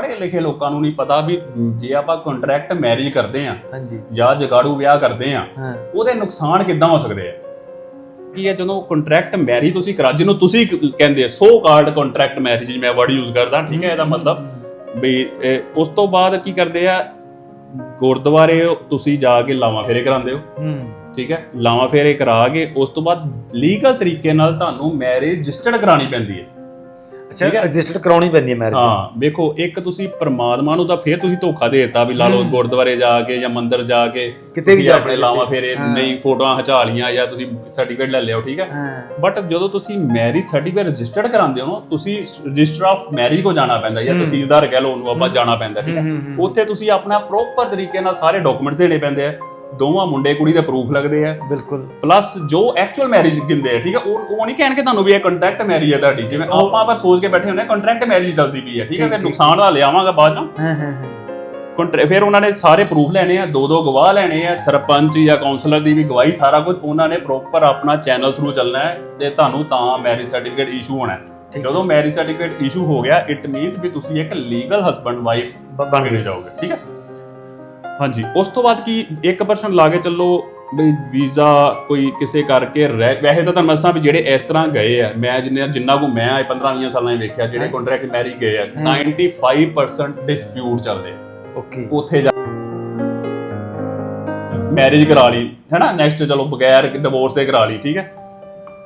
ਪੜ੍ਹੇ ਲਿਖੇ ਲੋਕਾਂ ਨੂੰ ਨਹੀਂ ਪਤਾ ਵੀ ਜੇ ਆਪਾਂ ਕੰਟਰੈਕਟ ਮੈਰਿਜ ਕਰਦੇ ਆ ਹਾਂਜੀ। ਜਾਂ ਜਗਾੜੂ ਵਿਆਹ ਕਰਦੇ ਆ ਹਾਂ। ਉਹਦੇ ਨੁਕਸਾਨ ਕਿੱਦਾਂ ਹੋ ਸਕਦੇ ਆ? ਕੀ ਹੈ ਜਦੋਂ ਕੰਟਰੈਕਟ ਮੈਰਿਜ ਤੁਸੀਂ ਕਰਾ ਜਿਹਨੂੰ ਤੁਸੀਂ ਕਹਿੰਦੇ ਸੋ ਕਾਲਡ ਕੰਟਰੈਕਟ ਮੈਰਿਜ ਮੈਂ ਵਰਡ ਯੂਜ਼ ਕਰਦਾ ਠੀਕ ਹੈ ਇਹਦਾ ਮਤਲਬ? ਵੀ ਉਸ ਤੋਂ ਬਾਅਦ ਕੀ ਕਰਦੇ ਆ? ਗੁਰਦੁਆਰੇ ਤੁਸੀਂ ਜਾ ਕੇ ਲਾਵਾਂ ਫੇਰੇ ਕਰਾਉਂਦੇ ਹੋ। ਹੂੰ। ਠੀਕ ਹੈ? ਲਾਵਾਂ ਫੇਰੇ ਕਰਾ ਕੇ ਉਸ ਤੋਂ ਬਾਅਦ ਲੀਗਲ ਤਰੀਕੇ ਨਾਲ ਤੁਹਾਨੂੰ ਮੈਰਿਜ ਰਜਿਸਟਰਡ ਕਰਾਣੀ ਪੈਂਦੀ ਹੈ। ਅੱਛਾ। ਰਜਿਸਟਰ ਕਰਾਉਣੀ ਪੈਂਦੀ ਹੈ ਮੈਰਿਜ ਹਾਂ ਵੇਖੋ ਇੱਕ ਤੁਸੀਂ ਪ੍ਰਮਾਤਮਾ ਨੂੰ ਤਾਂ ਫੇਰ ਤੁਸੀਂ ਧੋਖਾ ਦੇ ਦਿੱਤਾ ਵੀ ਲਾ ਲਓ। ਗੁਰਦੁਆਰੇ ਜਾ ਕੇ ਜਾਂ ਮੰਦਿਰ ਜਾ ਕੇ ਕਿਤੇ ਵੀ ਆਪਣੇ ਲਾਵਾਂ। ਫੇਰੇ। ਨਹੀਂ ਫੋਟੋਆਂ ਖਿਚਾ ਲੀਆਂ ਜਾਂ ਤੁਸੀਂ ਸਰਟੀਫਿਕੇਟ ਲੈ ਲਿਓ ਠੀਕ ਹੈ ਬਟ ਜਦੋਂ ਤੁਸੀਂ ਮੈਰਿਜ ਸਰਟੀਫਿਕੇਟ ਰਜਿਸਟਰਡ ਕਰਾਉਂਦੇ ਹੋ ਤੁਸੀਂ ਰਜਿਸਟਰ ਆਫ ਮੈਰਿਜ ਕੋ ਜਾਣਾ ਪੈਂਦਾ ਜਾਂ। ਤਹਿਸੀਲਦਾਰ ਕਹਿ ਲਓ ਉਹਨੂੰ ਆਪਾਂ। ਜਾਣਾ ਪੈਂਦਾ ਠੀਕ ਹੂੰ। ਉੱਥੇ ਤੁਸੀਂ ਆਪਣਾ ਪ੍ਰੋਪਰ ਤਰੀਕੇ ਨਾਲ ਸਾਰੇ ਡਾਕੂਮੈਂਟਸ ਦੇਣੇ ਪੈਂਦੇ ਆ ਦੋਵਾਂ ਮੁੰਡੇ ਕੁੜੀ ਦੇ ਪ੍ਰੂਫ ਲੱਗਦੇ ਆ। ਬਿਲਕੁਲ। ਪਲੱਸ ਜੋ ਐਕਚੁਅਲ ਮੈਰਿਜ ਗਿੰਦੇ ਆ ਠੀਕ ਹੈ ਉਹ ਉਹ ਨਹੀਂ ਕਹਿਣਗੇ ਤੁਹਾਨੂੰ ਵੀ ਇਹ ਕੰਟਰੈਕਟ ਮੈਰਿਜ ਹੈ ਤੁਹਾਡੀ ਜਿਵੇਂ ਆਪਾਂ ਪਰ ਸੋਚ ਕੇ ਬੈਠੇ ਹੁੰਦੇ ਕੰਟਰੈਕਟ ਮੈਰਿਜ ਚੱਲਦੀ ਪਈ ਹੈ ਠੀਕ ਠੀਕ, ਫਿਰ ਨੁਕਸਾਨ ਦਾ ਲਿਆਵਾਂਗਾ ਬਾਅਦ ਚੋਂ। ਹਾਂ ਹਾਂ ਕੰਟਰ- ਫਿਰ ਉਹਨਾਂ ਨੇ ਸਾਰੇ ਪ੍ਰੂਫ ਲੈਣੇ ਆ ਦੋ ਦੋ ਗਵਾਹ ਲੈਣੇ ਆ ਸਰਪੰਚ ਜਾਂ ਕਾਉਂਸਲਰ ਦੀ ਵੀ ਗਵਾਹੀ ਸਾਰਾ ਕੁਝ ਉਹਨਾਂ ਨੇ ਪ੍ਰੋਪਰ ਆਪਣਾ ਚੈਨਲ ਥਰੂ ਚੱਲਣਾ ਹੈ ਤੇ ਤੁਹਾਨੂੰ ਤਾਂ ਮੈਰਿਜ ਸਰਟੀਫਿਕੇਟ ਇਸ਼ੂ ਹੋਣਾ ਹੈ। ਜਦੋਂ ਮੈਰਿਜ ਸਰਟੀਫਿਕੇਟ ਇਸ਼ੂ ਹੋ ਗਿਆ ਇਟ ਮੀਨਸ ਵੀ ਤੁਸੀਂ ਇੱਕ ਲੀਗਲ ਹਸਬੰਡ ਵਾਈਫ ਬਣ ਗਈ ਜਾਓਗੇ ਠੀਕ ਹੈ ਹਾਂਜੀ। ਉਸ ਤੋਂ ਬਾਅਦ ਕੀ 1% ਲਾ ਕੇ ਚੱਲੋ ਬਈ ਵੀਜ਼ਾ ਕੋਈ ਕਿਸੇ ਕਰਕੇ ਰਹਿ ਵੈਸੇ ਤਾਂ ਤੁਹਾਨੂੰ ਮੈਂ ਦੱਸਾਂ ਵੀ ਜਿਹੜੇ ਇਸ ਤਰ੍ਹਾਂ ਗਏ ਆ ਮੈਂ ਜਿੰਨੇ ਜਿੰਨਾ ਕੋ ਮੈਂ 15 20 ਸਾਲਾਂ ਹੀ ਵੇਖਿਆ ਜਿਹੜੇ। ਕੰਟਰੈਕਟ ਮੈਰੀ ਗਏ ਆ ਹਾਂ। 95% ਡਿਸਪਿਊਟ ਚੱਲਦੇ ਆ। ਓਕੇ ਉੱਥੇ ਜਾ ਮੈਰਿਜ ਕਰਾ ਲਈ ਹੈਨਾ? ਨੈਕਸਟ ਚਲੋ ਬਗੈਰ ਡਿਵੋਰਸ ਦੇ ਕਰਾ ਲਈ ਠੀਕ ਹੈ?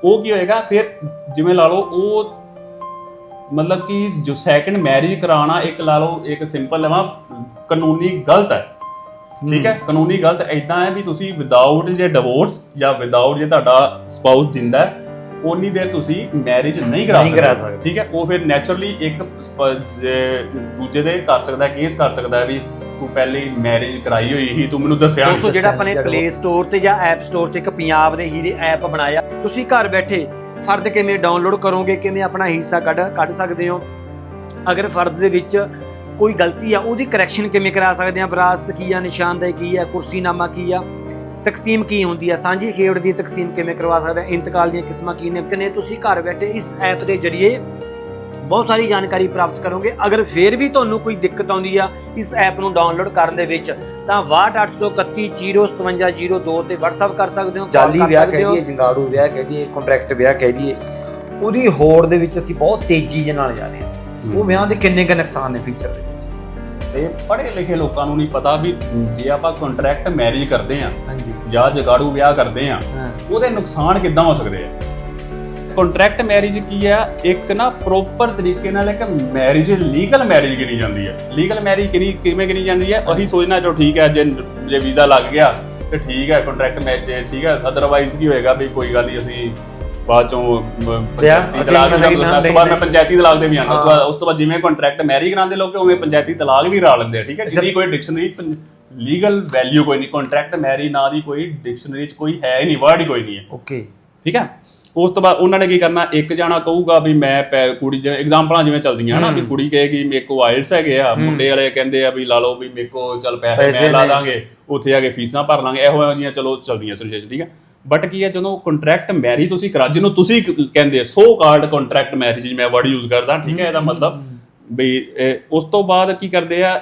ਉਹ ਕੀ ਹੋਏਗਾ ਫਿਰ ਜਿਵੇਂ ਲਾ ਲਓ ਉਹ ਮਤਲਬ ਕਿ ਜੋ ਸੈਕੰਡ ਮੈਰਿਜ ਕਰਾਉਣਾ ਇੱਕ ਲਾ ਲਓ ਇੱਕ ਸਿੰਪਲ ਲਵਾਂ ਕਾਨੂੰਨੀ ਗਲਤ ਹੈ। ਠੀਕ ਹੈ? ਕਾਨੂੰਨੀ ਗਲਤ ਐਦਾਂ ਹੈ ਵੀ ਤੁਸੀਂ ਵਿਦਆਊਟ ਜੇ ਡਿਵੋਰਸ ਜਾਂ ਵਿਦਆਊਟ ਜੇ ਤੁਹਾਡਾ ਸਪਾਊਸ ਜਿੰਦਾ ਹੈ ਉਨੀ ਦੇਰ ਤੁਸੀਂ ਮੈਰਿਜ ਨਹੀਂ ਕਰਾ ਸਕਦੇ। ਠੀਕ ਹੈ? ਉਹ ਫਿਰ ਨੇਚਰਲੀ ਇੱਕ ਦੂਜੇ ਦੇ ਕਰ ਸਕਦਾ ਕੇਸ ਕਰ ਸਕਦਾ ਵੀ ਤੂੰ ਪਹਿਲੇ ਮੈਰਿਜ ਕਰਾਈ ਹੋਈ ਸੀ ਤੂੰ ਮੈਨੂੰ ਦੱਸਿਆ ਦੋਸਤੋ ਜਿਹੜਾ ਆਪਾਂ ਨੇ ਜਦੋਂ- ਪਲੇ ਸਟੋਰ ਤੇ ਜਾਂ ਐਪ ਸਟੋਰ ਤੇ ਇੱਕ ਪੰਜਾਬ ਦੇ ਹੀਰੇ ਐਪ ਬਣਾਇਆ ਤੁਸੀਂ ਘਰ ਬੈਠੇ ਫਰਦ ਕਿਵੇਂ ਡਾਊਨਲੋਡ ਕਰੋਗੇ ਕਿਵੇਂ ਆਪਣਾ ਹਿੱਸਾ ਕੱਢ ਕੱਢ ਸਕਦੇ ਹੋ? ਅਗਰ ਫਰਦ ਦੇ ਵਿੱਚ ਕੋਈ ਗਲਤੀ ਆ ਉਹਦੀ ਕਰੈਕਸ਼ਨ ਕਿਵੇਂ ਕਰਾ ਸਕਦੇ ਆ? ਵਿਰਾਸਤ ਕੀ ਆ ਨਿਸ਼ਾਨਦੇਹੀ ਕੀ ਆ ਕੁਰਸੀਨਾਮਾ ਕੀ ਆ? ਤਕਸੀਮ ਕੀ ਹੁੰਦੀ ਆ? ਸਾਂਝੀ ਖੇਡ ਦੀ ਤਕਸੀਮ ਕਿਵੇਂ ਕਰਵਾ ਸਕਦੇ ਆ? ਇੰਤਕਾਲ ਦੀਆਂ ਕਿਸਮਾਂ ਕੀ ਨੇ? ਕਿਨੇ ਤੁਸੀਂ ਘਰ ਬੈਠੇ ਇਸ ਐਪ ਦੇ ਜ਼ਰੀਏ ਬਹੁਤ ਸਾਰੀ ਜਾਣਕਾਰੀ ਪ੍ਰਾਪਤ ਕਰੋਗੇ। ਅਗਰ ਫੇਰ ਵੀ ਤੁਹਾਨੂੰ ਕੋਈ ਦਿੱਕਤ ਆਉਂਦੀ ਆ ਇਸ ਐਪ ਨੂੰ ਡਾਊਨਲੋਡ ਕਰਨ ਦੇ ਵਿੱਚ ਤਾਂ 62831057052 ਤੇ WhatsApp ਕਰ ਸਕਦੇ ਹੋ ਜਾਲੀ ਕਰ ਵਿਆਹ ਸਕਦੇ ਕਹਿ ਹੋ। ਦਈਏ ਜੰਗਾੜੂ ਵਿਆਹ ਕਹਿ ਦਈਏ ਕੰਟਰੈਕਟ ਵਿਆਹ ਕਹਿ ਦਈਏ ਉਹਦੀ ਹੋੜ ਦੇ ਵਿੱਚ ਅਸੀਂ ਬਹੁਤ ਤੇਜ਼ੀ ਦੇ ਨਾਲ ਜਾ ਰਹੇ ਹਾਂ। ਉਹ ਵਿਆਹ ਦੇ ਕਿੰਨੇ ਕੁ ਨੁਕਸਾਨ ਨੇ ਫਿਊਚਰ ਦੇ ਵਿੱਚ ਤੇ ਪੜ੍ਹੇ ਲਿਖੇ ਲੋਕਾਂ ਨੂੰ ਨਹੀਂ ਪਤਾ ਵੀ ਜੇ ਆਪਾਂ ਕੰਟਰੈਕਟ ਮੈਰਿਜ ਕਰਦੇ ਆ ਹਾਂਜੀ। ਜਾਂ ਜਗਾੜੂ ਵਿਆਹ ਕਰਦੇ ਆ ਹਾਂ। ਉਹਦੇ ਨੁਕਸਾਨ ਕਿੱਦਾਂ ਹੋ ਸਕਦੇ ਆ? ਕੰਟਰੈਕਟ ਮੈਰਿਜ ਕੀ ਆ? ਇੱਕ ਨਾ ਪ੍ਰੋਪਰ ਤਰੀਕੇ ਨਾਲ ਇੱਕ ਮੈਰਿਜ ਲੀਗਲ ਮੈਰਿਜ ਗਿਣੀ ਜਾਂਦੀ ਹੈ ਲੀਗਲ ਮੈਰਿਜ ਕਿਨੀ ਕਿਵੇਂ ਗਿਣੀ ਜਾਂਦੀ ਹੈ ਅਸੀਂ ਸੋਚਣਾ ਚਲੋ ਠੀਕ ਹੈ ਜੇ ਜੇ ਵੀਜ਼ਾ ਲੱਗ ਗਿਆ ਤੇ ਠੀਕ ਹੈ ਕੰਟਰੈਕਟ ਮੈਰਿਜ ਠੀਕ ਹੈ ਅਦਰਵਾਈਜ਼ ਕੀ ਹੋਏਗਾ ਵੀ ਕੋਈ ਗੱਲ ਨਹੀਂ ਅਸੀਂ ਬਾਅਦ ਚੋਂ ਪੰਚਾਇਤੀ ਤਲਾਕ ਵੀ ਨਾ, ਉਸ ਤੋਂ ਬਾਅਦ ਮੈਂ ਨਹੀਂ, ਪੰਚਾਇਤੀ ਤਲਾਕ ਦੇ ਵੀ ਆਉਂਦਾ ਉਸ ਤੋਂ। ਬਾਅਦ ਉਸ ਤੋਂ ਬਾਅਦ ਜਿਵੇਂ ਕੰਟਰੈਕਟ ਮੈਰਿਜ ਕਰਾਉਂਦੇ ਲੋਕ ਉਵੇਂ ਪੰਚਾਇਤੀ ਤਲਾਕ ਵੀ ਰਾ ਲੈਂਦੇ ਆ ਠੀਕ ਹੈ ਜਿਹਦੀ ਕੋਈ ਡਿਕਸ਼ਨਰੀ ਲੀਗਲ ਵੈਲਿਊ ਕੋਈ ਨਹੀਂ ਕੰਟਰੈਕਟ ਮੈਰਿਜ ਨਾਂ ਦੀ ਕੋਈ ਡਿਕਸ਼ਨਰੀ 'ਚ ਕੋਈ ਹੈ ਹੀ ਨਹੀਂ ਵਰਡ ਹੀ ਕੋਈ ਨਹੀਂ ਹੈ ਓਕੇ ਠੀਕ ਹੈ ਉਸ ਤੋਂ ਬਾਅਦ ਉਹਨਾਂ ਨੇ ਕੀ ਕਰਨਾ ਇੱਕ ਜਾਣਾ ਕਹੂਗਾ ਵੀ ਮੈਂ ਕੁੜੀ ਜਿਵੇਂ ਐਗਜ਼ਾਮਪਲਾਂ ਜਿਵੇਂ ਚੱਲਦੀਆਂ ਹਨਾ ਵੀ। ਕੁੜੀ ਕਹੇਗੀ ਮੇਰੇ ਕੋ ਆਇਲਸ ਹੈਗੇ ਆ। ਮੁੰਡੇ ਵਾਲੇ ਕਹਿੰਦੇ ਆ ਵੀ ਲਾ ਲਓ ਵੀ ਮੇਰੇ ਕੋ ਚੱਲ ਪੈਸੇ ਮੈਂ ਲਾ। ਦਾਂਗੇ ਉੱਥੇ ਜਾ ਕੇ ਫੀਸਾਂ ਭਰ ਲਾਂਗੇ ਇਹੋ ਜਿਹੀਆਂ ਚਲੋ ਚੱਲਦੀਆਂ ਸਿਚੁਏਸ਼ਨ ਠੀਕ ਹੈ ਬਟ ਕੀ ਹੈ ਜਦੋਂ ਕੰਟਰੈਕਟ ਮੈਰਿਜ ਤੁਸੀਂ ਕਰਾ ਜਿਹਨੂੰ ਤੁਸੀਂ ਕਹਿੰਦੇ ਸੋ ਕਾਲਡ ਕੰਟਰੈਕਟ ਮੈਰਿਜ ਮੈਂ ਵਰਡ ਯੂਜ਼ ਕਰਦਾ ਠੀਕ ਹੈ ਇਹਦਾ ਮਤਲਬ ਵੀ ਉਸ ਤੋਂ ਬਾਅਦ ਕੀ ਕਰਦੇ ਆ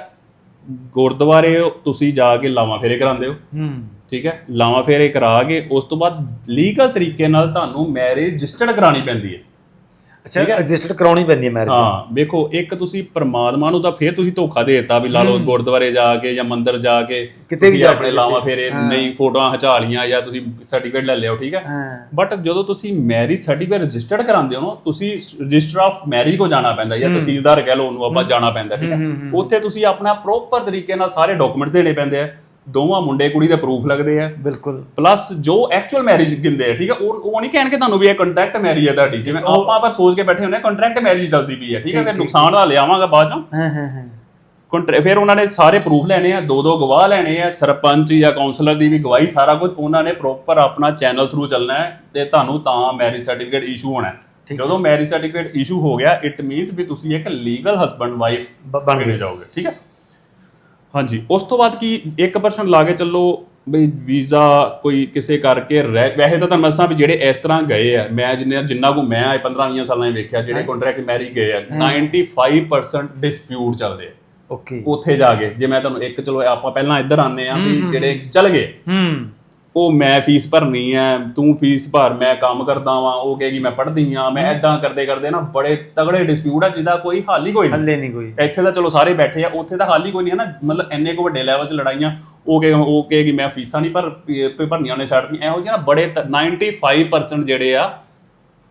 ਗੁਰਦੁਆਰੇ ਤੁਸੀਂ ਜਾ ਕੇ ਲਾਵਾਂ ਫੇਰੇ ਕਰਾਉਂਦੇ ਹੋ। ਹੂੰ ਠੀਕ ਹੈ ਲਾਵਾਂ ਫੇਰੇ ਕਰਾ ਕੇ ਉਸ ਤੋਂ ਬਾਅਦ ਲੀਗਲ ਤਰੀਕੇ ਨਾਲ ਤੁਹਾਨੂੰ ਮੈਰਿਜ ਰਜਿਸਟਰਡ ਕਰਾਣੀ ਪੈਂਦੀ ਹੈ। ਅੱਛਾ। ਰਜਿਸਟਰ ਕਰਾਉਣੀ ਪੈਂਦੀ ਹੈ ਮੈਰਿਜ ਹਾਂ ਵੇਖੋ ਇੱਕ ਤੁਸੀਂ ਪ੍ਰਮਾਤਮਾ ਨੂੰ ਤਾਂ ਫੇਰ ਤੁਸੀਂ ਧੋਖਾ ਦੇ ਦਿੱਤਾ ਵੀ ਲਾ ਲਓ। ਗੁਰਦੁਆਰੇ ਜਾ ਕੇ ਜਾਂ ਮੰਦਿਰ ਜਾ ਕੇ ਕਿਤੇ ਵੀ ਆਪਣੇ ਲਾਵਾਂ। ਫੇਰੇ। ਨਹੀਂ ਫੋਟੋਆਂ ਖਿਚਾ ਲੀਆਂ ਜਾਂ ਤੁਸੀਂ ਸਰਟੀਫਿਕੇਟ ਲੈ ਲਿਓ ਠੀਕ ਹੈ ਬਟ ਜਦੋਂ ਤੁਸੀਂ ਮੈਰਿਜ ਸਰਟੀਫਿਕੇਟ ਰਜਿਸਟਰਡ ਕਰਾਉਂਦੇ ਹੋ ਨਾ ਤੁਸੀਂ ਰਜਿਸਟਰ ਆਫ ਮੈਰਿਜ ਕੋ ਜਾਣਾ ਪੈਂਦਾ ਜਾਂ। ਤਹਿਸੀਲਦਾਰ ਕਹਿ ਲਓ ਉਹਨੂੰ ਆਪਾਂ ਜਾਣਾ ਪੈਂਦਾ ਠੀਕ ਹੂੰ। ਉੱਥੇ ਤੁਸੀਂ ਆਪਣਾ ਪ੍ਰੋਪਰ ਤਰੀਕੇ ਨਾਲ ਸਾਰੇ ਡਾਕੂਮੈਂਟਸ ਦੇਣੇ ਪੈਂਦੇ ਆ ਦੋਵਾਂ ਮੁੰਡੇ ਕੁੜੀ ਦੇ ਪ੍ਰੂਫ ਲੱਗਦੇ ਆ। ਬਿਲਕੁਲ। ਪਲੱਸ ਜੋ ਐਕਚੁਅਲ ਮੈਰਿਜ ਗਿੰਦੇ ਆ ਠੀਕ ਹੈ ਉਹ ਉਹ ਨਹੀਂ ਕਹਿਣਗੇ ਤੁਹਾਨੂੰ ਵੀ ਇਹ ਕੰਟਰੈਕਟ ਮੈਰਿਜ ਹੈ ਤੁਹਾਡੀ ਜਿਵੇਂ ਆਪਾਂ ਪਰ ਸੋਚ ਕੇ ਬੈਠੇ ਹੁੰਦੇ ਕੰਟਰੈਕਟ ਮੈਰਿਜ ਚੱਲਦੀ ਪਈ ਹੈ ਠੀਕ ਠੀਕ, ਫਿਰ ਨੁਕਸਾਨ ਦਾ ਲਿਆਵਾਂਗਾ ਬਾਅਦ ਚੋਂ। ਹਾਂ ਹਾਂ ਹਾਂ। ਕੰਟਰ- ਫਿਰ ਉਹਨਾਂ ਨੇ ਸਾਰੇ ਪ੍ਰੂਫ ਲੈਣੇ ਆ ਦੋ ਦੋ ਗਵਾਹ ਲੈਣੇ ਆ ਸਰਪੰਚ ਜਾਂ ਕਾਉਂਸਲਰ ਦੀ ਵੀ ਗਵਾਹੀ ਸਾਰਾ ਕੁਝ ਉਹਨਾਂ ਨੇ ਪ੍ਰੋਪਰ ਆਪਣਾ ਚੈਨਲ ਥਰੂ ਚੱਲਣਾ ਹੈ ਤੇ ਤੁਹਾਨੂੰ ਤਾਂ ਮੈਰਿਜ ਸਰਟੀਫਿਕੇਟ ਇਸ਼ੂ ਹੋਣਾ ਜਦੋਂ ਮੈਰਿਜ ਸਰਟੀਫਿਕੇਟ ਇਸ਼ੂ ਹੋ ਗਿਆ ਇਟ ਮੀਨਸ ਵੀ ਤੁਸੀਂ ਇੱਕ ਲੀਗਲ ਹਸਬੰਡ ਵਾਈਫ ਬਣ ਗਏ। ਜਾਓਗੇ ਠੀਕ ਹੈ ਹਾਂਜੀ ਉਸ ਤੋਂ ਬਾਅਦ ਕੀ 1% ਲਾ ਕੇ ਚੱਲੋ ਬਈ ਵੀਜ਼ਾ ਕੋਈ ਕਿਸੇ ਕਰਕੇ ਰਹਿ ਵੈਸੇ ਤਾਂ ਤੁਹਾਨੂੰ ਦੱਸਾਂ ਵੀ ਜਿਹੜੇ ਇਸ ਤਰ੍ਹਾਂ ਗਏ ਆ ਮੈਂ ਜਿੰਨੇ ਜਿੰਨਾ ਕੋ ਮੈਂ 15 20 ਸਾਲਾਂ ਹੀ ਵੇਖਿਆ ਜਿਹੜੇ। ਕੰਟਰੈਕਟ ਮੈਰੀ ਗਏ ਆ ਹਾਂ। 95% ਡਿਸਪਿਊਟ ਚੱਲਦੇ ਆ। ਓਕੇ। ਉੱਥੇ ਜਾ ਕੇ ਜੇ ਮੈਂ ਤੁਹਾਨੂੰ ਇੱਕ ਚਲੋ ਆਪਾਂ ਪਹਿਲਾਂ ਇੱਧਰ ਆਨੇ ਆ ਵੀ ਜਿਹੜੇ ਚੱਲ ਗਏ। ਹੂੰ। ਉਹ ਮੈਂ ਫੀਸ ਭਰਨੀ ਹੈ ਤੂੰ ਫੀਸ ਭਰ ਮੈਂ ਕੰਮ ਕਰਦਾ ਵਾਂ ਉਹ ਕਹੇਗੀ ਮੈਂ ਪੜ੍ਹਦੀ ਆ ਮੈਂ ਐਦਾਂ ਕਰਦੇ ਕਰਦੇ ਨਾ ਬੜੇ ਤਗੜੇ ਡਿਸਪਿਊਟ ਆ ਜਿਹਦਾ ਕੋਈ ਹੱਲ ਹੀ ਕੋਈ ਨਹੀਂ। ਹੱਲੇ ਨਹੀਂ ਕੋਈ। ਇੱਥੇ ਤਾਂ ਚਲੋ ਸਾਰੇ ਬੈਠੇ ਆ ਉੱਥੇ ਤਾਂ ਹੱਲ ਹੀ ਕੋਈ ਨਹੀਂ ਹੈ ਨਾ ਮਤਲਬ ਇੰਨੇ ਕੋ ਵੱਡੇ ਲੈਵਲ 'ਚ ਲੜਾਈਆਂ ਉਹ ਕਹੇ ਉਹ ਕਹੇਗੀ ਮੈਂ ਫੀਸਾਂ ਨਹੀਂ ਭਰ ਭਰਨੀਆਂ ਉਹਨੇ ਛੱਡਤੀਆਂ ਇਹੋ ਜਿਹੀਆਂ ਨਾ ਬੜੇ ਤ- 95% ਜਿਹੜੇ ਆ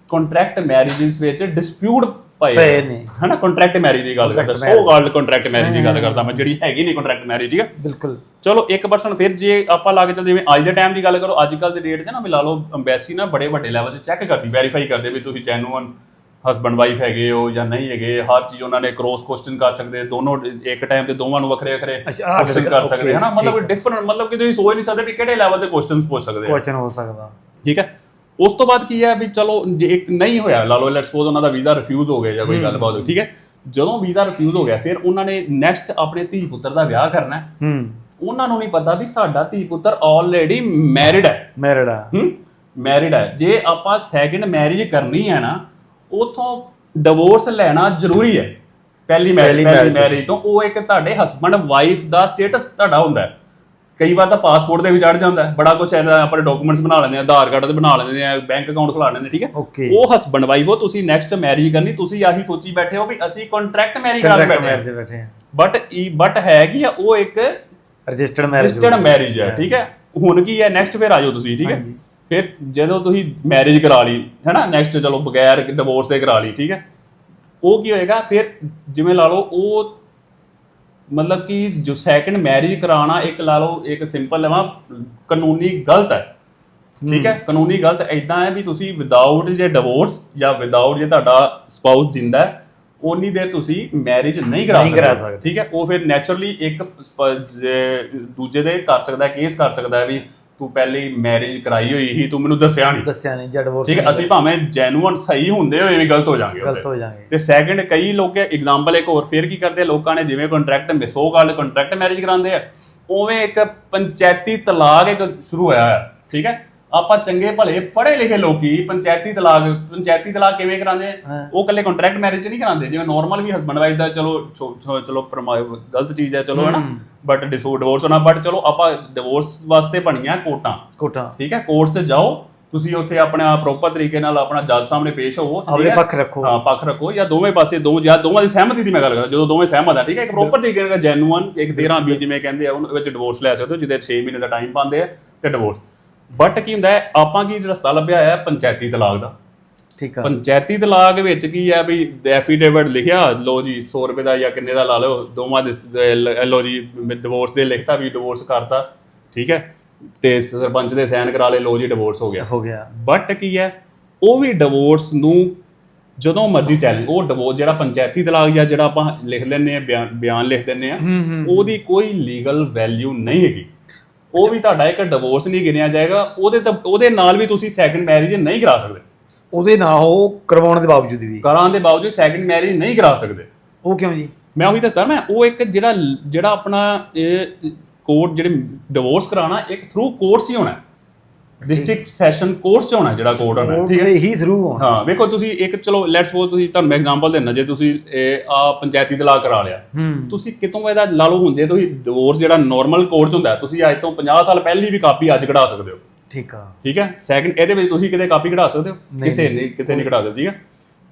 ਕੰਟਰੈਕਟ ਮੈਰਿਜਸ ਵਿੱਚ ਡਿਸਪਿਊਟ ਪਏ ਨੇ। ਹਨਾ ਕੰਟਰੈਕਟ ਮੈਰਿਜ ਦੀ ਗੱਲ ਕਰਦਾ ਸੋ ਕਾਲਡ ਕੰਟਰੈਕਟ ਮੈਰਿਜ ਦੀ ਗੱਲ ਕਰਦਾ ਮੈਂ ਜਿਹੜੀ ਹੈਗੀ ਨਹੀਂ ਕੰਟਰੈਕਟ ਮੈਰਿਜ ਠੀਕ ਹੈ ਬਿਲਕੁਲ। ਚਲੋ 1% ਫਿਰ ਜੇ ਆਪਾਂ ਲਾ ਕੇ ਚੱਲ ਜਿਵੇਂ ਅੱਜ ਦੇ ਟਾਈਮ ਦੀ ਗੱਲ ਕਰੋ ਅੱਜ ਕੱਲ ਦੇ ਡੇਟ 'ਚ ਨਾ ਵੀ ਲਾ ਲਓ ਅੰਬੈਸੀ ਨਾ ਬੜੇ ਵੱਡੇ ਲੈਵਲ 'ਚ ਚੈੱਕ ਕਰਦੀ ਵੈਰੀਫਾਈ ਕਰਦੇ ਵੀ ਤੁਸੀਂ ਜੈਨੂਅਨ ਹਸਬੰਡ ਵਾਈਫ ਹੈਗੇ ਹੋ ਜਾਂ ਨਹੀਂ ਹੈਗੇ ਹਰ ਚੀਜ਼ ਉਹਨਾਂ ਨੇ ਕ੍ਰੋਸ ਕੁਐਸਚਨ ਕਰ ਸਕਦੇ ਦੋਨੋਂ ਇੱਕ ਟਾਈਮ ਤੇ ਦੋਵਾਂ ਨੂੰ ਵੱਖਰੇ ਵੱਖਰੇ ਕੁਐਸਚਨ ਕਰ ਸਕਦੇ ਹਨਾ? ਮਤਲਬ ਡਿਫਰੈਂਟ ਮਤਲਬ ਕਿ ਤੁਸੀਂ ਸੋਚ ਨਹੀਂ ਸਕਦੇ ਵੀ ਕਿਹੜੇ ਲੈਵਲ ਤੇ ਕੁਐਸਚਨਸ ਪੁੱਛ ਸਕਦੇ ਆ। ਕੁਐਸਚਨ ਹੋ ਸਕਦਾ। ਠੀਕ ਹੈ? ਉਸ ਤੋਂ ਬਾਅਦ ਕੀ ਹੈ ਵੀ ਚਲੋ ਜੇ ਇੱਕ ਨਹੀਂ ਹੋਇਆ ਲਾ ਲਓ ਲੈਟਸ ਸਪੋਜ਼ ਉਹਨਾਂ ਦਾ ਵੀਜ਼ਾ ਰਿਫਿਊਜ਼ ਹੋ ਗਿਆ ਜਾਂ ਕੋਈ ਗੱਲਬਾਤ ਹੋਈ ਠੀਕ ਹੈ? ਜਦੋਂ ਵੀਜ਼ਾ ਰਿਫਿਊਜ਼ ਹੋ ਗਿਆ ਫਿਰ ਉਹਨਾਂ ਨੇ ਨੈਕਸਟ ਆਪਣੇ ਧੀ ਪੁੱਤਰ ਦਾ ਵਿਆਹ ਕਰਨਾ ਹੈ। ਹੂੰ। ਉਹਨਾਂ ਨੂੰ ਨਹੀਂ ਪਤਾ ਵੀ ਸਾਡਾ ਧੀ ਪੁੱਤਰ ਆਲਰੇਡੀ ਮੈਰਿਡ ਹੈ। ਮੈਰਿਡਾ ਹੂੰ? ਮੈਰਿਡ ਹੈ। ਜੇ ਆਪਾਂ ਸੈਕਿੰਡ ਮੈਰਿਜ ਕਰਨੀ ਹੈ ਨਾ ਉਥੋਂ ਡਿਵੋਰਸ ਲੈਣਾ ਜ਼ਰੂਰੀ ਹੈ। ਪਹਿਲੀ ਮੈਰਿਜ ਤੋਂ ਉਹ ਇੱਕ ਤੁਹਾਡੇ ਹਸਬੰਡ ਵਾਈਫ ਦਾ ਸਟੇਟਸ ਤੁਹਾਡਾ ਹੁੰਦਾ ਹੈ। ਕਈ ਵਾਰ ਤਾਂ ਪਾਸਪੋਰਟ ਦੇ ਵੀ ਚੜ ਜਾਂਦਾ ਹੈ। ਬੜਾ ਕੁਝ ਐਦਾ ਆਪਣੇ ਡਾਕੂਮੈਂਟਸ ਬਣਾ ਲੈਂਦੇ ਆ ਆਧਾਰ ਕਾਰਡ ਤੇ ਬਣਾ ਲੈਂਦੇ ਆ ਬੈਂਕ ਅਕਾਊਂਟ ਖੁਲਾ ਲੈਂਦੇ ਠੀਕ ਹੈ? ਉਹ ਹਸਬੰਡ ਵਾਈਫ ਹੋ ਤੁਸੀਂ ਨੈਕਸਟ ਮੈਰਿਜ ਕਰਨੀ ਤੁਸੀਂ ਆਹੀ ਸੋਚੀ ਬੈਠੇ ਹੋ ਵੀ ਅਸੀਂ ਕੰਟਰੈਕਟ ਮੈਰਿਜ ਕਰ ਕੰਟਰੈਕਟ ਬੈਠੇ ਹਾਂ। ਮੈਰਿਜ ਬੈਠੇ ਆ ਬਟ ਇਹ ਬਟ ਹੈ ਕੀ ਆ ਉਹ ਇੱਕ ਰਜਿਸਟਰਡ ਮੈਰਿਜ ਰਜਿਸਟਰਡ ਮੈਰਿਜ ਹੈ ਠੀਕ ਹੈ? ਹੁਣ ਕੀ ਹੈ ਨੈਕਸਟ ਫਿਰ ਆਜੋ ਤੁਸੀਂ ਠੀਕ ਹੈ? ਹਾਂਜੀ। ਫਿਰ ਜਦੋਂ ਤੁਸੀਂ ਮੈਰਿਜ ਕਰਾ ਲਈ ਹੈਨਾ ਨੈਕਸਟ ਚਲੋ ਬਗੈਰ ਡਿਵੋਰਸ ਦੇ ਕਰਾ ਲਈ ਠੀਕ ਹੈ? ਉਹ ਕੀ ਹੋਏਗਾ ਫਿਰ ਜਿਵੇਂ ਲਾ ਲਓ ਉਹ ਮਤਲਬ ਕਿ ਜੋ ਸੈਕੰਡ ਮੈਰਿਜ ਕਰਾਉਣਾ ਇੱਕ ਲਾ ਲਓ ਇੱਕ ਸਿੰਪਲ ਲਵਾਂ ਕਾਨੂੰਨੀ ਗਲਤ ਹੈ ਠੀਕ ਹੈ। ਕਾਨੂੰਨੀ ਗਲਤ ਐਦਾਂ ਹੈ ਵੀ ਤੁਸੀਂ ਵਿਦਆਊਟ ਜੇ ਡਿਵੋਰਸ ਜਾਂ ਵਿਦਆਊਟ ਜੇ ਤੁਹਾਡਾ ਸਪਾਊਸ ਜਿੰਦਾ ਹੈ ਉਨੀ ਦੇਰ ਤੁਸੀਂ ਮੈਰਿਜ ਨਹੀਂ ਕਰਾ ਨਹੀਂ ਕਰਾ ਸਕਦੇ। ਠੀਕ ਹੈ ਉਹ ਫਿਰ ਨੇਚਰਲੀ ਇੱਕ ਜੇ ਦੂਜੇ ਦੇ ਕਰ ਸਕਦਾ ਕੇਸ ਕਰ ਸਕਦਾ ਹੈ ਵੀ ਤੂੰ ਪਹਿਲੇ ਮੈਰਿਜ ਕਰਾਈ ਹੋਈ ਸੀ ਤੂੰ ਮੈਨੂੰ ਦੱਸਿਆ ਨਹੀਂ। ਦੱਸਿਆ ਨਹੀਂ ਜਾਂ ਡਿਵੋਰਸ ਠੀਕ ਹੈ ਅਸੀਂ ਭਾਵੇਂ ਜੈਨੂਅਨ ਸਹੀ ਹੁੰਦੇ ਹੋਏ ਵੀ ਗਲਤ ਹੋ ਜਾਾਂਗੇ ਗਲਤ ਹੋ ਜਾਣਗੇ ਤੇ ਸੈਕੰਡ ਕਈ ਲੋਕ ਐਗਜ਼ਾਮਪਲ ਇੱਕ ਹੋਰ ਫੇਰ ਕੀ ਕਰਦੇ ਲੋਕਾਂ ਨੇ ਜਿਵੇਂ ਕੰਟਰੈਕਟ ਮਿਸੋ ਕਾਲਡ ਕੰਟਰੈਕਟ ਮੈਰਿਜ ਕਰਾਉਂਦੇ ਆ ਉਵੇਂ ਇੱਕ ਪੰਚਾਇਤੀ ਤਲਾਕ ਇੱਕ ਸ਼ੁਰੂ ਹੋਇਆ ਹੈ ਠੀਕ ਹੈ? ਆਪਾਂ ਚੰਗੇ ਭਲੇ ਪੜ੍ਹੇ ਲਿਖੇ ਲੋਕੀ ਪੰਚਾਇਤੀ ਤਲਾਕ ਪੰਚਾਇਤੀ ਤਲਾਕ ਕਿਵੇਂ ਕਰਾਉਂਦੇ? ਹਾਂ। ਉਹ ਇਕੱਲੇ ਕੰਟਰੈਕਟ ਮੈਰਿਜ ਨਹੀਂ ਕਰਾਉਂਦੇ। ਜਿਵੇਂ ਨਾਰਮਲ ਵੀ ਹਸਬੰਡ ਵਾਈਫ ਦਾ ਚਲੋ ਛੋ- ਛੋ- ਚਲੋ ਪਰਮਾ- ਗਲਤ ਚੀਜ਼ ਹੈ ਚਲੋ ਹੈ। ਨਾ ਬਟ ਡਿਵੋਰਸ ਹੋਣਾ ਬਟ ਚਲੋ ਆਪਾਂ ਡਿਵੋਰਸ ਵਾਸਤੇ ਬਣੀਆਂ ਕੋਟਾਂ। ਕੋਟਾ। ਠੀਕ ਹੈ? ਕੋਰਟ 'ਚ ਜਾਓ ਤੁਸੀਂ ਉੱਥੇ ਆਪਣਾ ਪ੍ਰੋਪਰ ਤਰੀਕੇ ਨਾਲ ਆਪਣਾ ਜੱਜ ਸਾਹਮਣੇ ਪੇਸ਼ ਹੋਵੋ ਠੀਕ ਹੈ? ਪੱਖ ਰੱਖੋ। ਹਾਂ ਪੱਖ ਰੱਖੋ ਜਾਂ ਦੋਵੇਂ ਪਾਸੇ ਦੋ ਜਾਂ ਦੋਵਾਂ ਦੀ ਸਹਿਮਤੀ ਦੀ ਮੈਂ ਗੱਲ ਕਰਦਾ ਜਦੋਂ ਦੋਵੇਂ ਸਹਿਮਤ ਆ ਠੀਕ ਹੈ? ਇੱਕ ਪ੍ਰੋਪਰ ਤਰੀਕੇ ਨਾਲ ਜੈਨੂਅਨ ਇੱਕ 13 ਬੀ ਜਿਵੇਂ ਕਹਿੰਦੇ ਆ ਉਹਦੇ ਵਿੱਚ ਡਿਵੋਰਸ ਲੈ ਸਕਦੇ ਹੋ ਜਿਹਦੇ 6 ਮਹੀਨੇ ਦਾ ਟਾਈਮ ਪਾਉਂਦੇ ਆ ਤੇ ਡਿਵੋਰਸ ਬਟ ਕੀ ਹੁੰਦਾ ਹੈ ਆਪਾਂ ਕੀ ਰਸਤਾ ਲੱਭਿਆ ਹੈ? ਪੰਚਾਇਤੀ ਤਲਾਕ ਦਾ। ਠੀਕ ਆ। ਪੰਚਾਇਤੀ ਤਲਾਕ ਵਿੱਚ ਕੀ ਹੈ ਵੀ ਐਫੀਡੇਵਿਟ ਲਿਖਿਆ ਲੋ ਜੀ 100 ਰੁਪਏ ਦਾ ਜਾਂ ਕਿੰਨੇ ਦਾ ਲਾ ਲਓ ਦੋਵਾਂ ਦੇ ਲ- ਲਓ ਜੀ ਡਿਵੋਰਸ ਦੇ ਲਿਖਤਾ ਵੀ ਡਿਵੋਰਸ ਕਰਤਾ ਠੀਕ ਹੈ? ਤੇ ਸਰਪੰਚ ਦੇ ਸਾਈਨ ਕਰਾ ਲਏ ਲੋ ਜੀ ਡਿਵੋਰਸ ਹੋ ਗਿਆ। ਹੋ ਗਿਆ। ਬਟ ਕੀ ਹੈ ਉਹ ਵੀ ਡਿਵੋਰਸ ਨੂੰ ਜਦੋਂ ਮਰਜ਼ੀ ਚੈਲੰਜ ਉਹ ਡਿਵੋਰਸ ਜਿਹੜਾ ਪੰਚਾਇਤੀ ਤਲਾਕ ਜਾਂ ਜਿਹੜਾ ਆਪਾਂ ਲਿਖ ਲੈਂਦੇ ਆ ਬਿਆਨ ਲਿਖ ਦਿੰਦੇ ਆ ਉਹਦੀ ਕੋਈ ਲੀਗਲ ਵੈਲਿਊ ਨਹੀਂ ਹੈਗੀ। ਉਹ ਵੀ ਤੁਹਾਡਾ ਇੱਕ ਡਿਵੋਰਸ ਨਹੀਂ ਗਿਣਿਆ ਜਾਏਗਾ ਉਹਦੇ ਤਾਂ ਉਹਦੇ ਨਾਲ ਵੀ ਤੁਸੀਂ ਸੈਕੰਡ ਮੈਰਿਜ ਨਹੀਂ ਕਰਾ ਸਕਦੇ। ਉਹਦੇ ਨਾ ਹੋ ਕਰਵਾਉਣ ਦੇ ਬਾਵਜੂਦ ਵੀ। ਕਰਾਂ ਦੇ ਬਾਵਜੂਦ ਸੈਕੰਡ ਮੈਰਿਜ ਨਹੀਂ ਕਰਾ ਸਕਦੇ। ਉਹ ਕਿਉਂ ਜੀ? ਮੈਂ ਉਹੀ ਦੱਸਦਾ ਮੈਂ ਉਹ ਇੱਕ ਜਿਹੜਾ ਜਿਹੜਾ ਆਪਣਾ ਇਹ ਕੋਰਟ ਜਿਹੜੇ ਡਿਵੋਰਸ ਕਰਾਉਣਾ ਇੱਕ ਥਰੂ ਕੋਰਟਸ ਹੀ ਹੋਣਾ। ਡਿਸਟ੍ਰਿਕਟ ਸੈਸ਼ਨ ਕੋਰਟਸ ਚ ਹੋਣਾ ਜਿਹੜਾ ਕੋਰਟ ਹੋਣਾ ਕੋਰਟ ਠੀਕ ਹੈ? ਹੀ ਥਰੂ ਹੋਣਾ। ਹਾਂ ਵੇਖੋ ਤੁਸੀਂ ਇੱਕ ਚਲੋ ਲੈਟਸ ਸਪੋਜ਼ ਤੁਸੀਂ ਤੁਹਾਨੂੰ ਐਗਜ਼ਾਮਪਲ ਦੇਣਾ ਜੇ ਤੁਸੀਂ ਆ ਪੰਚਾਇਤੀ ਤਲਾਕ ਕਰਾ ਲਿਆ। ਤੁਸੀਂ ਕਿਤੋਂ ਇਹਦਾ ਲਾ ਲਓ ਹੁੰਦੇ ਤੁਸੀਂ ਡਿਵੋਰਸ ਜਿਹੜਾ ਨਾਰਮਲ ਕੋਰਟ ਚ ਹੁੰਦਾ ਤੁਸੀਂ ਅੱਜ ਤੋਂ 50 ਸਾਲ ਪਹਿਲੀ ਵੀ ਕਾਪੀ ਅੱਜ ਕਢਾ ਸਕਦੇ ਹੋ। ਠੀਕ ਆ। ਠੀਕ ਹੈ? ਸੈਕੰਡ ਇਹਦੇ ਵਿੱਚ ਤੁਸੀਂ ਕਿਤੇ ਕਾਪੀ ਕਢਾ ਸਕਦੇ ਹੋ? ਕਿਸੇ ਨਹੀਂ। ਕਿਤੇ ਨਹੀਂ ਕਢਾ ਸਕਦੇ ਠੀਕ ਹੈ?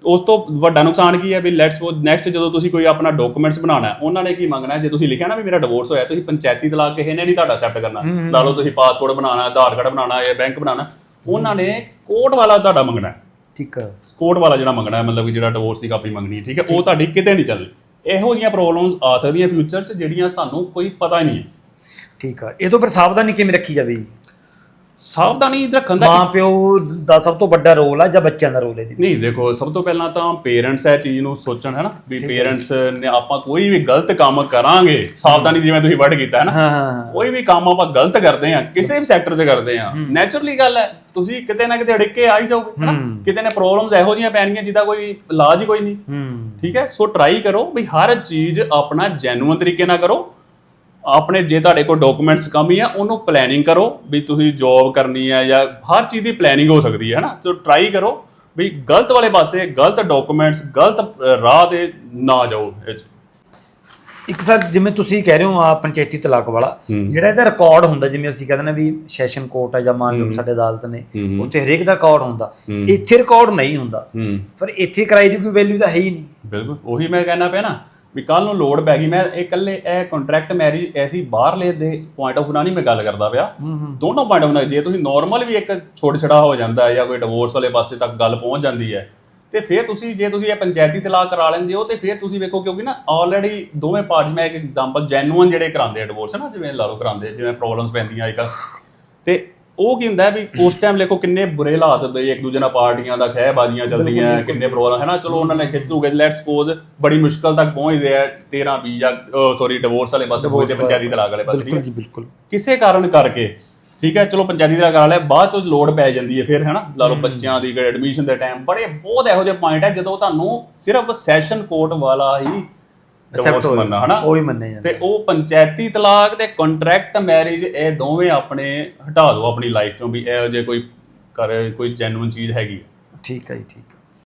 ਉਸ ਤੋਂ ਵੱਡਾ ਨੁਕਸਾਨ ਕੀ ਹੈ ਵੀ ਲੈਟਸ ਸਪੋਜ਼ ਨੈਕਸਟ ਜਦੋਂ ਤੁਸੀਂ ਕੋਈ ਆਪਣਾ ਡਾਕੂਮੈਂਟਸ ਬਣਾਉਣਾ ਹੈ, ਉਹਨਾਂ ਨੇ ਕੀ ਮੰਗਣਾ ਹੈ? ਜੇ ਤੁਸੀਂ ਲਿਖਿਆ ਨਾ ਵੀ ਮੇਰਾ ਡਿਵੋਰਸ ਹੋਇਆ ਤੁਸੀਂ ਪੰਚਾਇਤੀ ਤਲਾਕ ਕਿਸੇ ਨੇ ਨਹੀਂ ਤੁਹਾਡਾ ਐਕਸੈਪਟ ਕਰਨਾ। ਲਾ ਲਓ ਤੁਸੀਂ ਪਾਸਪੋਰਟ ਬਣਾਉਣਾ ਆਧਾਰ ਕਾਰਡ ਬਣਾਉਣਾ ਜਾਂ ਬੈਂਕ ਬਣਾਉਣਾ ਉਹਨਾਂ ਨੇ ਕੋਰਟ ਵਾਲਾ ਤੁਹਾਡਾ ਮੰਗਣਾ ਹੈ। ਠੀਕ ਆ। ਕੋਰਟ ਵਾਲਾ ਜਿਹੜਾ ਮੰਗਣਾ ਹੈ ਮਤਲਬ ਕਿ ਜਿਹੜਾ ਡਿਵੋਰਸ ਦੀ ਕਾਪੀ ਮੰਗਣੀ ਹੈ ਠੀਕ ਹੈ ਉਹ ਤੁਹਾਡੀ ਕਿਤੇ ਨਹੀਂ ਚੱਲਣੀ। ਇਹੋ ਜਿਹੀਆਂ ਪ੍ਰੋਬਲਮਸ ਆ ਸਕਦੀਆਂ ਫਿਊਚਰ 'ਚ ਜਿਹੜੀਆਂ ਸਾਨੂੰ ਕੋਈ ਪਤਾ ਹੀ ਨਹੀਂ ਹੈ। ਠੀਕ ਆ। ਇਹ ਤੋਂ ਫਿਰ ਸਾਵਧਾਨੀ ਕਿਵੇਂ ਰੱਖੀ ਜਾਵੇ ਜੀ ਸਾਵਧਾਨੀ ਰੱਖਣ ਦਾ ਮਾਂ ਪਿਓ ਦਾ ਸਭ ਤੋਂ ਵੱਡਾ ਰੋਲ ਆ ਜਾਂ ਬੱਚਿਆਂ ਦਾ ਰੋਲ ਹੈ ਨਹੀਂ ਦੇਖੋ ਸਭ ਤੋਂ ਪਹਿਲਾਂ ਤਾਂ ਪੇਰੈਂਟਸ ਇਹ ਚੀਜ਼ ਨੂੰ ਸੋਚਣ ਹੈ ਨਾ ਵੀ ਪੇਰੈਂਟਸ ਨੇ ਆਪਾਂ ਕੋਈ ਵੀ ਗਲਤ ਕੰਮ ਕਰਾਂਗੇ ਸਾਵਧਾਨੀ ਜਿਵੇਂ ਤੁਸੀਂ ਵਰਡ ਕੀਤਾ ਹੈ ਨਾ ਹਾਂ ਕੋਈ ਵੀ ਕੰਮ ਆਪਾਂ ਗਲਤ ਕਰਦੇ ਆ ਕਿਸੇ ਵੀ ਸੈਕਟਰ 'ਚ ਕਰਦੇ ਆ ਨੇਚਰਲੀ ਗੱਲ ਹੈ ਤੁਸੀਂ ਕਿਤੇ ਨਾ ਕਿਤੇ ਅੜਿੱਕੇ ਆ ਹੀ ਜਾਓਗੇ ਹੈ ਨਾ ਕਿਤੇ ਨੇ ਪ੍ਰੋਬਲਮਸ ਇਹੋ ਜਿਹੀਆਂ ਪੈਣਗੀਆਂ ਜਿਹਦਾ ਕੋਈ ਇਲਾਜ ਹੀ ਕੋਈ ਨਹੀਂ। ਠੀਕ ਹੈ ਸੋ ਟਰਾਈ ਕਰੋ ਵੀ ਹਰ ਚੀਜ਼ ਆਪਣਾ ਜੈਨੂਇਨ ਤਰੀਕੇ ਨਾਲ ਕਰੋ ਆਪਣੇ ਜੇ ਤੁਹਾਡੇ ਕੋਲ ਡਾਕੂਮੈਂਟਸ ਕਮੀ ਆ ਉਹਨੂੰ ਪਲੈਨਿੰਗ ਕਰੋ ਵੀ ਤੁਸੀਂ ਜੌਬ ਕਰਨੀ ਹੈ ਜਾਂ ਹਰ ਚੀਜ਼ ਦੀ ਪਲੈਨਿੰਗ ਹੋ ਸਕਦੀ ਹੈ ਨਾ ਸੋ ਟਰਾਈ ਕਰੋ ਵੀ ਗਲਤ ਵਾਲੇ ਪਾਸੇ ਗਲਤ ਡਾਕੂਮੈਂਟਸ ਗਲਤ ਰਾਹ ਤੇ ਨਾ ਜਾਓ ਇੱਕ ਸਰ ਜਿਵੇਂ ਤੁਸੀਂ ਕਹਿ ਰਹੇ ਹੋ ਆ ਪੰਚਾਇਤੀ ਤਲਾਕ ਵਾਲਾ। ਜਿਹੜਾ ਇਹਦਾ ਰਿਕਾਰਡ ਹੁੰਦਾ ਜਿਵੇਂ ਅਸੀਂ ਕਹਿੰਦੇ ਨੇ ਵੀ ਸੈਸ਼ਨ ਕੋਰਟ ਹੈ ਜਾਂ ਮਾਨ ਲਓ ਸਾਡੇ ਅਦਾਲਤ ਨੇ। ਉੱਥੇ ਹਰੇਕ ਦਾ ਰਿਕਾਰਡ ਹੁੰਦਾ। ਇੱਥੇ ਰਿਕਾਰਡ ਨਹੀਂ ਹੁੰਦਾ। ਪਰ ਇੱਥੇ ਕਿਰਾਏ ਦੀ ਕੋਈ ਵੈਲਿਊ ਤਾਂ ਹੈ ਹੀ ਨਹੀਂ। ਬਿਲਕੁਲ। ਉਹੀ ਮੈਂ ਕਹਿਣਾ ਪਿਆ ਨਾ ਵੀ ਕੱਲ ਨੂੰ ਲੋੜ ਪੈ ਗਈ ਮੈਂ ਇਹ ਇਕੱਲੇ ਇਹ ਕੰਟਰੈਕਟ ਮੈਰਿਜ ਐਸੀ ਬਾਹਰਲੇ ਦੇ ਪੁਆਇੰਟ ਆਫ ਨਾਲ ਨਹੀਂ ਮੈਂ ਗੱਲ ਕਰਦਾ ਪਿਆ। ਦੋਨੋਂ ਪੁਆਇੰਟ ਆਫ ਨਾਲ ਜੇ ਤੁਸੀਂ ਨਾਰਮਲ ਵੀ ਇੱਕ ਛੋੜ ਛੜਾ ਹੋ ਜਾਂਦਾ ਹੈ ਜਾਂ ਕੋਈ ਡਿਵੋਰਸ ਵਾਲੇ ਪਾਸੇ ਤੱਕ ਗੱਲ ਪਹੁੰਚ ਜਾਂਦੀ ਹੈ ਤੇ ਫਿਰ ਤੁਸੀਂ ਜੇ ਤੁਸੀਂ ਇਹ ਪੰਚਾਇਤੀ ਤਲਾਕ ਕਰਾ ਲੈਂਦੇ ਹੋ ਤੇ ਫਿਰ ਤੁਸੀਂ ਵੇਖੋ ਕਿਉਂਕਿ ਨਾ ਆਲਰੇਡੀ ਦੋਵੇਂ ਪਾਰਟੀ ਮੈਂ ਇੱਕ ਐਗਜ਼ਾਮਪਲ ਜੈਨੂਅਨ ਜਿਹੜੇ ਕਰਾਉਂਦੇ ਆ ਡਿਵੋਰਸ ਨਾ ਜਿਵੇਂ ਲਾ ਲਓ ਕਰਾਉਂਦੇ ਜਿਵੇਂ ਪ੍ਰੋਬਲਮਸ ਪੈਂਦੀਆਂ ਅੱਜ ਕੱਲ੍ਹ। ਤੇ ਉਹ ਕੀ ਹੁੰਦਾ ਹੈ ਵੀ ਉਸ ਟਾਈਮ ਦੇਖੋ ਕਿੰਨੇ ਬੁਰੇ ਹਾਲਾਤ ਬਈ ਇੱਕ ਦੂਜੇ ਨਾਲ ਪਾਰਟੀਆਂ ਦਾ ਖਹਿਬਾਜ਼ੀਆਂ ਚੱਲਦੀਆਂ ਕਿੰਨੇ ਪ੍ਰੋਬਲਮ ਹੈ ਨਾ ਚਲੋ ਉਹਨਾਂ ਨੇ ਖਿੱਚ ਦੂਗੇ ਲੈਟਸ ਸਪੋਜ਼ ਬੜੀ ਮੁਸ਼ਕਲ ਤੱਕ ਪਹੁੰਚਦੇ ਆ 13 20 ਜਾਂ ਸੌਰੀ ਡਿਵੋਰਸ ਵਾਲੇ ਪਾਸੇ ਪਹੁੰਚਦੇ ਪੰਚਾਇਤੀ ਤਲਾਕ ਵਾਲੇ ਪਾਸੇ ਠੀਕ ਹੈ? ਬਿਲਕੁਲ। ਕਿਸੇ ਕਾਰਨ ਕਰਕੇ ਠੀਕ ਹੈ? ਚਲੋ ਪੰਚਾਇਤੀ ਦਾ ਕਰਾ ਲਿਆ ਬਾਅਦ ਚੋਂ ਲੋੜ ਪੈ ਜਾਂਦੀ ਹੈ ਫਿਰ ਹੈਨਾ? ਲਾ ਲਓ ਬੱਚਿਆਂ ਦੀ ਐਡਮਿਸ਼ਨ ਦੇ ਟਾਈਮ ਬੜੇ ਬਹੁਤ ਇਹੋ ਜਿਹੇ ਪੁਆਇੰਟ ਹੈ ਜਦੋਂ ਤੁਹਾਨੂੰ ਸਿਰਫ ਸੈਸ਼ਨ ਕੋਰਟ ਵਾਲਾ ਹੀ ਡਿਵੋਰਸ ਮੰਨਣਾ ਹਨਾ? ਉਹ ਹੀ ਮੰਨੇ ਜਾਂਦੇ ਤੇ ਉਹ ਪੰਚਾਇਤੀ ਤਲਾਕ ਤੇ ਕੰਟਰੈਕਟ ਮੈਰਿਜ ਇਹ ਦੋਵੇਂ ਆਪਣੇ ਹਟਾ ਦਿਓ ਆਪਣੀ ਲਾਈਫ ਚੋਂ ਵੀ ਇਹੋ ਜਿਹੇ ਕੋਈ ਕਰ ਕੋਈ ਜੈਨੂਇਨ ਚੀਜ਼ ਹੈਗੀ। ਠੀਕ ਹੈ ਜੀ ਠੀਕ।